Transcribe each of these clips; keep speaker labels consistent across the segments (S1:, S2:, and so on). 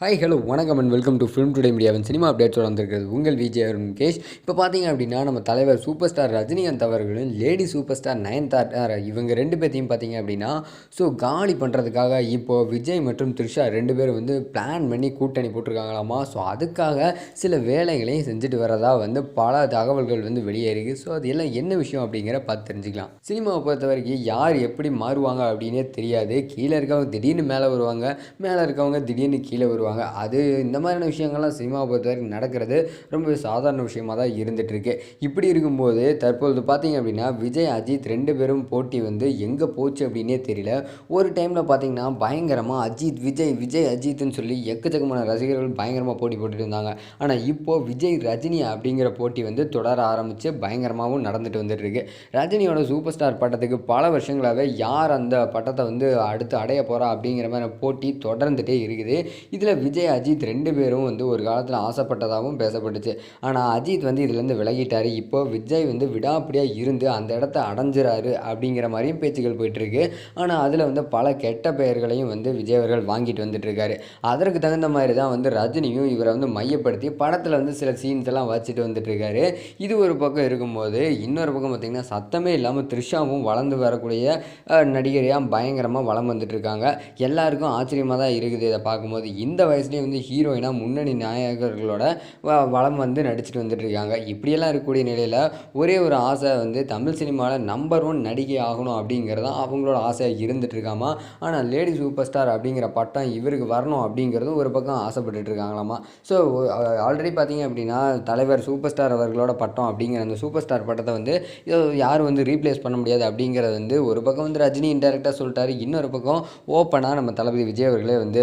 S1: Hi hello வணக்கம் and welcome to film today மீடியாவின் cinema அப்டேட்ஸோட வந்திருக்கிறது உங்கள் விஜய் அருண் கேஷ். இப்போ பார்த்தீங்க அப்படின்னா நம்ம தலைவர் சூப்பர் ஸ்டார் ரஜினிகாந்த் அவர்களும் லேடி சூப்பர் ஸ்டார் நயன்தார் இவங்க ரெண்டு பேர்த்தையும் பார்த்தீங்க அப்படின்னா ஸோ காலி பண்ணுறதுக்காக இப்போது விஜய் மற்றும் த்ரிஷா ரெண்டு பேரும் வந்து பிளான் பண்ணி கூட்டணி போட்டிருக்காங்களாமா? ஸோ அதுக்காக சில வேலைகளையும் செஞ்சுட்டு வரதா வந்து பல தகவல்கள் வந்து வெளியேறிக்கு ஸோ அது எல்லாம் என்ன விஷயம் அப்படிங்கிற பார்த்து தெரிஞ்சுக்கலாம். சினிமாவை பொறுத்த வரைக்கும் யார் எப்படி மாறுவாங்க அப்படின்னே தெரியாது. கீழே இருக்கவங்க திடீர்னு மேலே வருவாங்க. மேலே இருக்கவங்க திடீர்னு கீழே வருவாங்க. அது இந்த மாதிரியான விஷயங்கள்லாம் சினிமாவை பொறுத்த வரைக்கும் நடக்கிறது ரொம்ப சாதாரண விஷயமாக தான் இருந்துகிட்ருக்கு இப்படி இருக்கும்போது தற்பொழுது பார்த்தீங்க அப்படின்னா விஜய் அஜித் ரெண்டு பேரும் போட்டி வந்து எங்கே போச்சு அப்படின்னே தெரியல. ஒரு டைமில் பார்த்தீங்கன்னா பயங்கரமாக அஜித் விஜய் விஜய் அஜித்னு சொல்லி எக்கச்சக்கமான ரசிகர்கள் பயங்கரமாக போட்டி போட்டுட்டு இருந்தாங்க. ஆனால் இப்போது விஜய் ரஜினி அப்படிங்கிற போட்டி வந்து தொடர ஆரம்பித்து பயங்கரமாகவும் நடந்துட்டு வந்துட்டுருக்கு. ரஜினியோட சூப்பர் ஸ்டார் பட்டத்துக்கு பல வருஷங்களாகவே யார் அந்த பட்டத்தை வந்து அடுத்து அடைய போகிறா அப்படிங்கிற மாதிரி போட்டி தொடர்ந்துகிட்டே இருக்குது. இதில் விஜய் அஜித் ரெண்டு பேரும் வந்து ஒரு காலத்தில் ஆசைப்பட்டதாகவும் பேசப்பட்டுச்சு. ஆனால் அஜித் வந்து இதுலேருந்து விலகிட்டார். இப்போ விஜய் வந்து விடாப்பிடியாக இருந்து அந்த இடத்த அடைஞ்சிறாரு அப்படிங்கிற மாதிரியும் பேச்சுக்கள் போயிட்டுருக்கு. ஆனால் அதில் வந்து பல கெட்ட பெயர்களையும் வந்து விஜய் அவர்கள் வாங்கிட்டு வந்துட்டுருக்காரு. அதற்கு தகுந்த மாதிரி தான் வந்து ரஜினியும் இவரை வந்து மையப்படுத்தி படத்தில் வந்து சில சீன்ஸ் எல்லாம் வச்சுட்டு வந்துட்டுருக்காரு. இது ஒரு பக்கம் இருக்கும்போது இன்னொரு பக்கம் பார்த்திங்கன்னா சத்தமே இல்லாமல் த்ரிஷாவும் வளர்ந்து வரக்கூடிய நடிகரையாக பயங்கரமாக வளம் வந்துட்டுருக்காங்க. எல்லாருக்கும் ஆச்சரியமாக தான் இருக்குது இதை பார்க்கும்போது. இந்த வயசுலேயும் வந்து ஹீரோயினாக முன்னணி நாயகர்களோட வ- வளம் வந்து நடிச்சுட்டு வந்துட்டு இருக்காங்க இப்படியெல்லாம் இருக்கக்கூடிய நிலையில் ஒரே ஒரு ஆசை வந்து தமிழ் சினிமாவில் நம்பர் ஒன் நடிகை ஆகணும் அப்படிங்கிறது தான் அவங்களோட ஆசையாக இருந்துட்டு இருக்காமா ஆனால் லேடி சூப்பர் ஸ்டார் அப்படிங்கிற பட்டம் இவருக்கு வரணும் அப்படிங்கிறதும் ஒரு பக்கம் ஆசைப்பட்டுட்டு இருக்காங்களாமா ஸோ ஆல்ரெடி பார்த்தீங்க அப்படின்னா தலைவர் சூப்பர் ஸ்டார் அவர்களோட பட்டம் அப்படிங்கிற அந்த சூப்பர் ஸ்டார் பட்டத்தை வந்து யாரும் வந்து ரீப்ளேஸ் பண்ண முடியாது அப்படிங்கிறது வந்து ஒரு பக்கம் வந்து ரஜினி இன்டெரக்டாக சொல்லிட்டாரு. இன்னொரு பக்கம் ஓப்பனாக நம்ம தளபதி விஜய் அவர்களே வந்து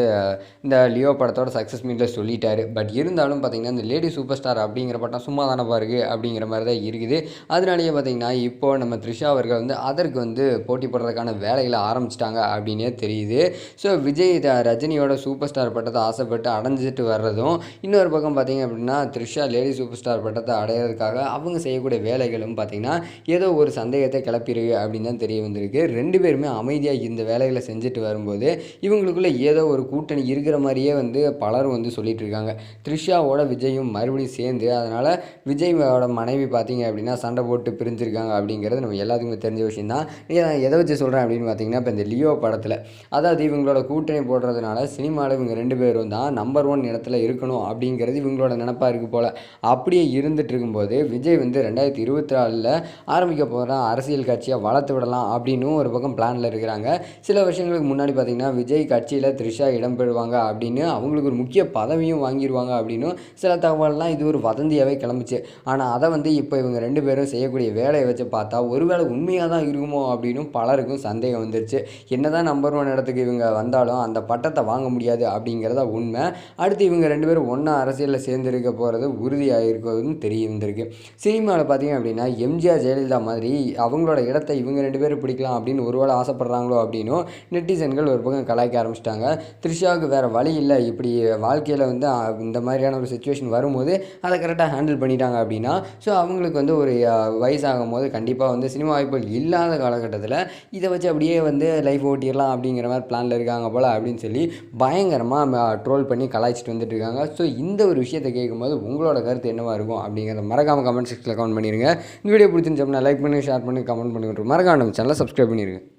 S1: இந்த லியோ படத்தோட சக்ஸஸ் மீட்டில் சொல்லிட்டாரு. பட் இருந்தாலும் பார்த்தீங்கன்னா இந்த லேடி சூப்பர் ஸ்டார் அப்படிங்கிற படம் சும்மா தானே பாருங்க அப்படிங்கிற மாதிரி தான் இருக்குது. அதனாலேயே பார்த்தீங்கன்னா இப்போது நம்ம த்ரிஷா அவர்கள் வந்து அதற்கு வந்து போட்டி போடுறதுக்கான வேலைகளை ஆரம்பிச்சிட்டாங்க அப்படின்னே தெரியுது. ஸோ விஜய் த- ரஜினியோட சூப்பர் ஸ்டார் பட்டத்தை ஆசைப்பட்டு அடைஞ்சிட்டு வர்றதும் இன்னொரு பக்கம் பார்த்தீங்க அப்படின்னா த்ரிஷா லேடி சூப்பர் ஸ்டார் பட்டத்தை அடையிறதுக்காக அவங்க செய்யக்கூடிய வேலைகளும் பார்த்தீங்கன்னா ஏதோ ஒரு சந்தேகத்தை கிளப்பிருக்கு அப்படின்னு தான் தெரிய வந்திருக்கு. ரெண்டு பேருமே அமைதியாக இந்த வேலைகளை செஞ்சுட்டு வரும்போது இவங்களுக்குள்ளே ஏதோ ஒரு கூட்டணி இருக்கிற மாதிரியே வந்து பலரும் வந்து சொல்லிட்டு இருக்காங்க த்ரிஷாவோட விஜயும் மறுபடியும் சேர்ந்து அதனால் விஜயோட மனைவி பார்த்தீங்க அப்படின்னா சண்டை போட்டு பிரிஞ்சிருக்காங்க அப்படிங்கிறது நம்ம எல்லாத்துக்குமே தெரிஞ்ச விஷயம் தான் எதை வச்சு சொல்கிறேன் அப்படின்னு பார்த்தீங்கன்னா இப்போ இந்த லியோ படத்தில். அதாவது இவங்களோட கூட்டணி போடுறதுனால சினிமாவில் இவங்க ரெண்டு பேரும் தான் நம்பர் ஒன் இடத்துல இருக்கணும் அப்படிங்கிறது இவங்களோட நினப்பாக இருக்குது போல். அப்படியே இருந்துட்டு இருக்கும்போது விஜய் வந்து ரெண்டாயிரத்தி இருபத்தி நாலில் ஆரம்பிக்க போகிற அரசியல் கட்சியை வளர்த்து விடலாம் அப்படின்னும் ஒரு பக்கம் பிளானில் இருக்கிறாங்க. சில வருஷங்களுக்கு முன்னாடி பார்த்தீங்கன்னா விஜய் கட்சியில் த்ரிஷா இடம்பெறுவாங்க அப்படின்னு அவங்களுக்கு ஒரு முக்கிய பதவியும் வாங்கிடுவாங்க அப்படின்னும் சில தகவல்லாம் இது ஒரு வதந்தியாகவே கிளம்பிச்சு. ஆனால் அதை வந்து இப்போ இவங்க ரெண்டு பேரும் செய்யக்கூடிய வேலையை வச்சு பார்த்தா ஒருவேளை உண்மையாக தான் இருக்குமோ அப்படின்னும் பலருக்கும் சந்தேகம் வந்துருச்சு. என்னதான் நம்பர் ஒன் இடத்துக்கு இவங்க வந்தாலும் அந்த பட்டத்தை வாங்க முடியாது அப்படிங்கிறத உண்மை. அடுத்து இவங்க ரெண்டு பேரும் ஒன்றா அரசியலில் சேர்ந்துருக்க போகிறது உறுதியாக இருக்கிறதுன்னு தெரிய வந்திருக்கு சினிமாவில் பார்த்தீங்க அப்படின்னா எம்ஜிஆர் ஜெயலலிதா மாதிரி அவங்களோட இடத்தை இவங்க ரெண்டு பேரும் பிடிக்கலாம் அப்படின்னு ஒருவேளை ஆசைப்படுறாங்களோ அப்படின்னும் நெட்டிசன்கள் ஒரு பக்கம் கலாய்க்க ஆரம்பிச்சிட்டாங்க. த்ரிஷாவுக்கு வேறு வழி இல்லை. இப்படி வாழ்க்கையில் வந்து இந்த மாதிரியான ஒரு சுச்சுவேஷன் வரும்போது அதை கரெக்டாக ஹேண்டில் பண்ணிட்டாங்க அப்படின்னா ஸோ அவங்களுக்கு வந்து ஒரு வயசாகும் போது கண்டிப்பாக வந்து சினிமா வாய்ப்புகள் இல்லாத காலகட்டத்தில் இதை வச்சு அப்படியே வந்து லைஃப் ஓட்டிடலாம் அப்படிங்கிற மாதிரி பிளானில் இருக்காங்க போல் அப்படின்னு சொல்லி பயங்கரமாக ட்ரோல் பண்ணி கலாய்ச்சிட்டு வந்துட்டு இருக்காங்க. ஸோ இந்த ஒரு விஷயத்தை கேட்கும்போது உங்களோட கருத்து என்னவாக இருக்கும் அப்படிங்கிறத மறக்காமல் கமெண்ட் செக்ஷனில் கமெண்ட் பண்ணிடுங்க இந்த வீடியோ பிடிச்சிருந்துச்சு லைக் பண்ணி ஷேர் பண்ணி கமெண்ட் பண்ணி மறக்காம நம்ம சேனலை சப்ஸ்கிரைப் பண்ணிடுங்க